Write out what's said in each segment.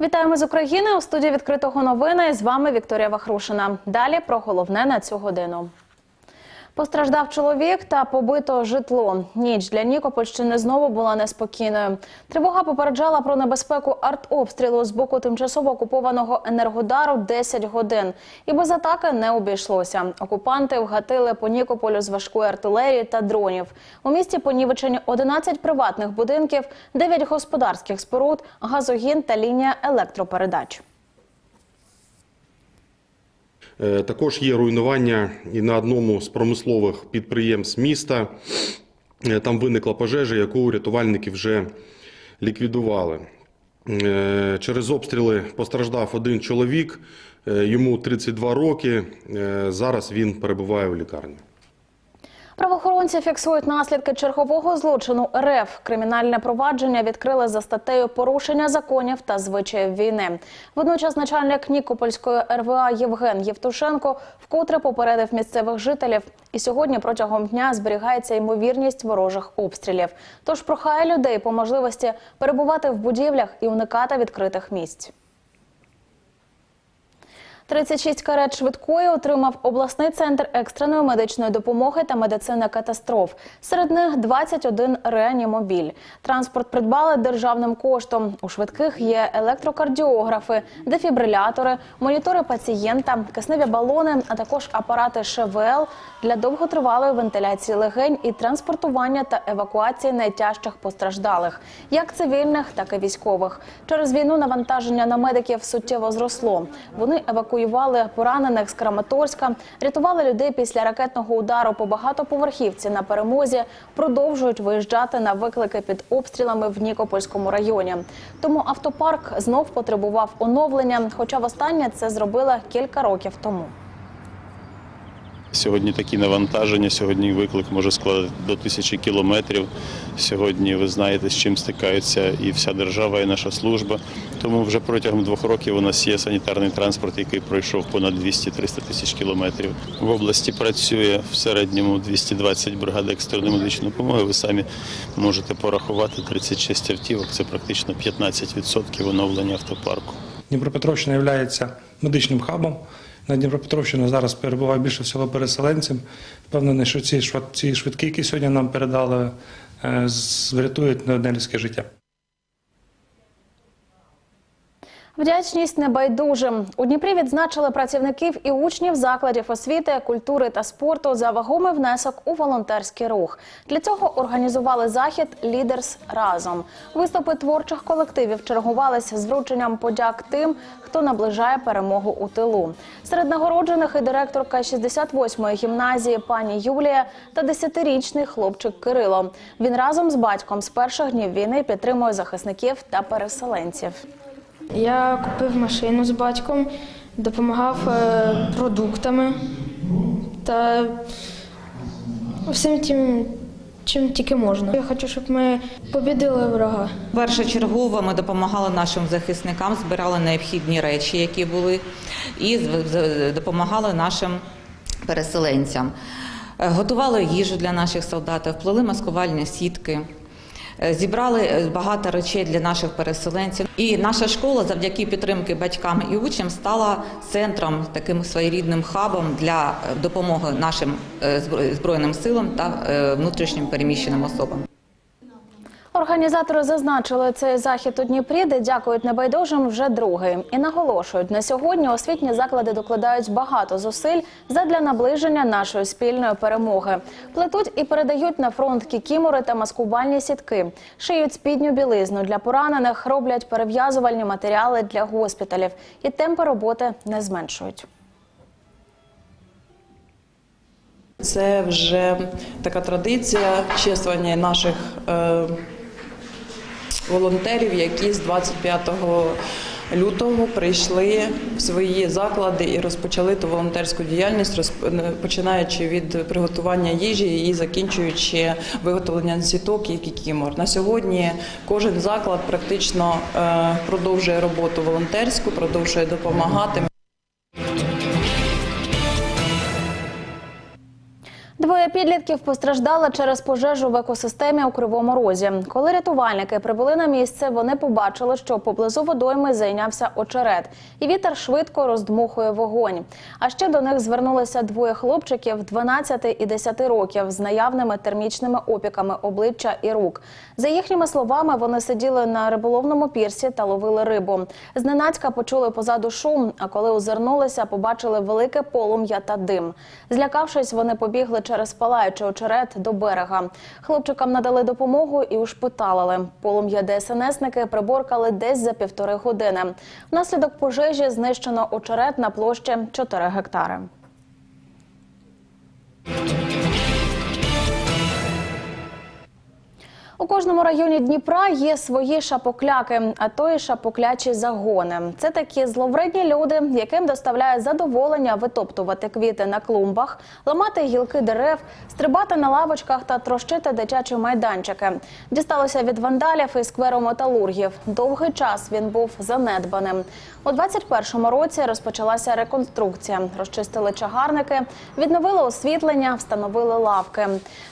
Вітаємо з України у студії відкритого новини. З вами Вікторія Вахрушина. Далі про головне на цю годину. Постраждав чоловік та побито житло. Ніч для Нікопольщини знову була неспокійною. Тривога попереджала про небезпеку артобстрілу з боку тимчасово окупованого енергодару 10 годин. І без атаки не обійшлося. Окупанти вгатили по Нікополю з важкої артилерії та дронів. У місті понівечені 11 приватних будинків, 9 господарських споруд, газогін та лінія електропередач. Е, Також є руйнування і на одному з промислових підприємств міста. Е, Там виникла пожежа, яку рятувальники вже ліквідували. Е, Через обстріли постраждав один чоловік, йому 32 роки. Зараз він перебуває в лікарні. Правоохоронці фіксують наслідки чергового злочину РФ. Кримінальне провадження відкрили за статтею порушення законів та звичаїв війни. Водночас начальник Нікопольської РВА Євген Євтушенко вкотре попередив місцевих жителів. І сьогодні протягом дня зберігається ймовірність ворожих обстрілів. Тож прохає людей по можливості перебувати в будівлях і уникати відкритих місць. 36 карет швидкої отримав обласний центр екстреної медичної допомоги та медицини катастроф. Серед них 21 реанімобіль. Транспорт придбали державним коштом. У швидких є електрокардіографи, дефібрилятори, монітори пацієнта, кисневі балони, а також апарати ШВЛ для довготривалої вентиляції легень і транспортування та евакуації найтяжчих постраждалих, як цивільних, так і військових. Через війну навантаження на медиків суттєво зросло. Вони евакуювали поранених з Краматорська, рятували людей після ракетного удару по багатоповерхівці на перемозі, продовжують виїжджати на виклики під обстрілами в Нікопольському районі. Тому автопарк знов потребував оновлення, хоча востаннє це зробила кілька років тому. Сьогодні такі навантаження, сьогодні виклик може складати до тисячі кілометрів. Сьогодні ви знаєте, з чим стикаються і вся держава, і наша служба. Тому вже протягом двох років у нас є санітарний транспорт, який пройшов понад 200-300 тисяч кілометрів. В області працює в середньому 220 бригад екстреної медичної допомоги. Ви самі можете порахувати 36 автівок. Це практично 15% оновлення автопарку. Дніпропетровщина є медичним хабом. На Дніпропетровщину зараз перебуває більше всього переселенців. Впевнений, що ці швид- швидкі, які сьогодні нам передали, е, врятують не одне людське життя. Вдячність небайдужим. У Дніпрі відзначили працівників і учнів закладів освіти, культури та спорту за вагомий внесок у волонтерський рух. Для цього організували захід Лідерс разом. Виступи творчих колективів чергувались з врученням подяк тим, хто наближає перемогу у тилу. Серед нагороджених і директорка 68-ї гімназії пані Юлія та 10-річний хлопчик Кирило. Він разом з батьком з перших днів війни підтримує захисників та переселенців. Я купив машину з батьком, допомагав е, продуктами та всім тим, чим тільки можна. Я хочу, щоб ми побідили ворога. Першочергово ми допомагали нашим захисникам, збирали необхідні речі, які були, і допомагали нашим переселенцям. Е, Готували їжу для наших солдатів, плели маскувальні сітки. Е, Зібрали е, багато речей для наших переселенців, і наша школа, завдяки підтримки батькам і учням, стала центром таким своєрідним хабом для е, допомоги нашим збройним силам та внутрішнім переміщеним особам. Організатори зазначили цей захід у Дніпрі, де дякують небайдужим вже другий. І наголошують, на сьогодні освітні заклади докладають багато зусиль задля наближення нашої спільної перемоги. Плетуть і передають на фронт кікімори та маскувальні сітки, шиють спідню білизну для поранених, роблять перев'язувальні матеріали для госпіталів. І темпи роботи не зменшують. Це вже така традиція чествування наших е, волонтерів, які з 25 лютого прийшли в свої заклади і розпочали ту волонтерську діяльність, починаючи від приготування їжі і закінчуючи виготовлення сіток і кікімор. На сьогодні кожен заклад практично е, продовжує роботу волонтерську, продовжує допомагати. Підлітків постраждали через пожежу в екосистемі у Кривому Розі. Коли рятувальники прибули на місце, вони побачили, що поблизу водойми зайнявся очерет, і вітер швидко роздмухує вогонь. А ще до них звернулися двоє хлопчиків 12 і 10 років з наявними термічними опіками обличчя і рук. За їхніми словами, вони сиділи на риболовному пірсі та ловили рибу. Зненацька почули позаду шум, а коли озирнулися, побачили велике полум'я та дим. Злякавшись, вони побігли через палаючий очерет до берега. Хлопчикам надали допомогу і ушпиталили. Полум'я ДСНСники приборкали десь за півтори години. Внаслідок пожежі знищено очерет на площі 4 гектари. Кожному районі Дніпра є свої шапокляки, а то і шапоклячі загони. Це такі зловредні люди, яким доставляє задоволення витоптувати квіти на клумбах, ламати гілки дерев, стрибати на лавочках та трощити дитячі майданчики. Дісталося від вандалів і скверу металургів. Довгий час він був занедбаним. У 21-му році розпочалася реконструкція. Розчистили чагарники, відновили освітлення, встановили лавки.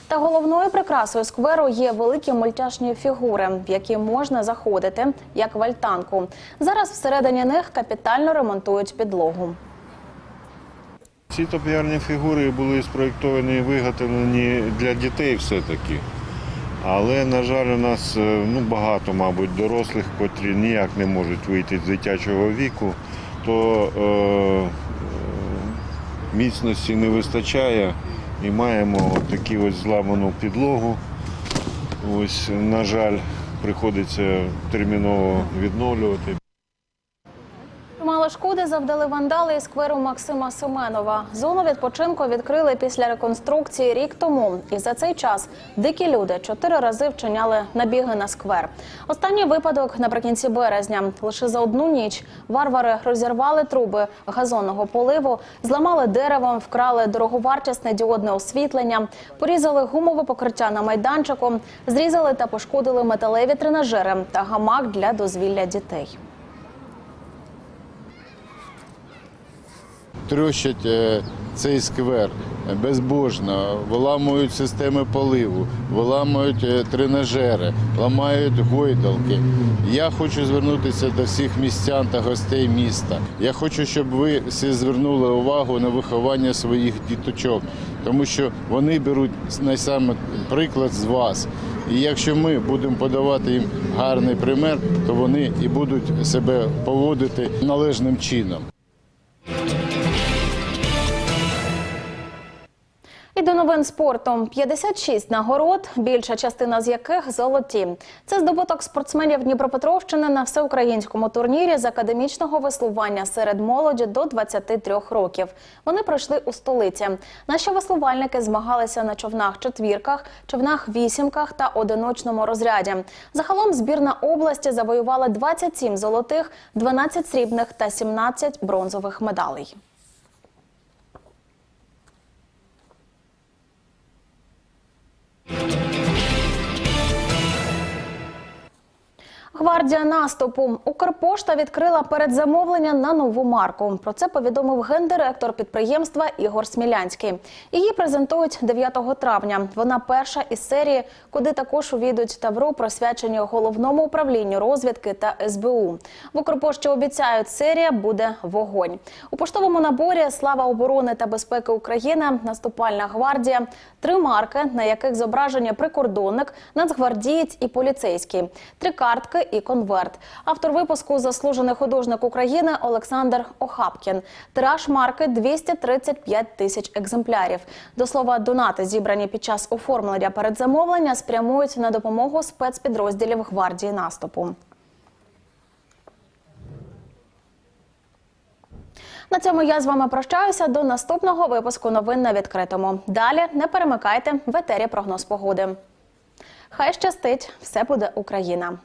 Та головною прикрасою скверу є великі мультяшні фігури, в які можна заходити, як в альтанку. Зараз всередині них капітально ремонтують підлогу. Ці топіарні фігури були спроєктовані і виготовлені для дітей все-таки. Але, на жаль, у нас е, ну, багато, мабуть, дорослих, котрі ніяк не можуть вийти з дитячого віку, то е, міцності не вистачає і маємо таку ось зламану підлогу. Ось, на жаль, приходиться терміново відновлювати. Шкоди завдали вандали із скверу Максима Семенова. Зону відпочинку відкрили після реконструкції рік тому. І за цей час дикі люди чотири рази вчиняли набіги на сквер. Останній випадок наприкінці березня. Лише за одну ніч варвари розірвали труби газонного поливу, зламали дерево, вкрали дороговартісне діодне освітлення, порізали гумове покриття на майданчику, зрізали та пошкодили металеві тренажери та гамак для дозвілля дітей. Трощать е, цей сквер безбожно, виламують системи поливу, виламують е, тренажери, ламають гойдалки. Я хочу звернутися до всіх містян та гостей міста. Я хочу, щоб ви всі звернули увагу на виховання своїх діточок, тому що вони беруть найсаме приклад з вас. І якщо ми будемо подавати їм гарний пример, то вони і будуть себе поводити належним чином. І до новин спорту 56 нагород, більша частина з яких золоті. Це здобуток спортсменів Дніпропетровщини на всеукраїнському турнірі з академічного веслування серед молоді до 23 років. Вони пройшли у столиці. Наші веслувальники змагалися на човнах четвірках, човнах вісімках та одиночному розряді. Загалом збірна області завоювала 27 золотих, 12 срібних та 17 бронзових медалей. Гвардія наступу Укрпошта відкрила передзамовлення на нову марку. Про це повідомив гендиректор підприємства Ігор Смілянський. Її презентують 9 травня. Вона перша із серії, куди також увійдуть тавро, присвячені головному управлінню розвідки та СБУ. В Укрпошті обіцяють, серія буде вогонь. У поштовому наборі Слава оборони та безпеки України, наступальна гвардія, три марки, на яких зображені прикордонник, нацгвардієць і поліцейський, три картки і конверт. Автор випуску заслужений художник України Олександр Охапкін. Тираж марки 235 тисяч екземплярів. До слова, донати, зібрані під час оформлення передзамовлення, спрямують на допомогу спецпідрозділів гвардії наступу. На цьому я з вами прощаюся до наступного випуску новин на відкритому. Далі не перемикайте в етері прогноз погоди. Хай щастить, все буде Україна.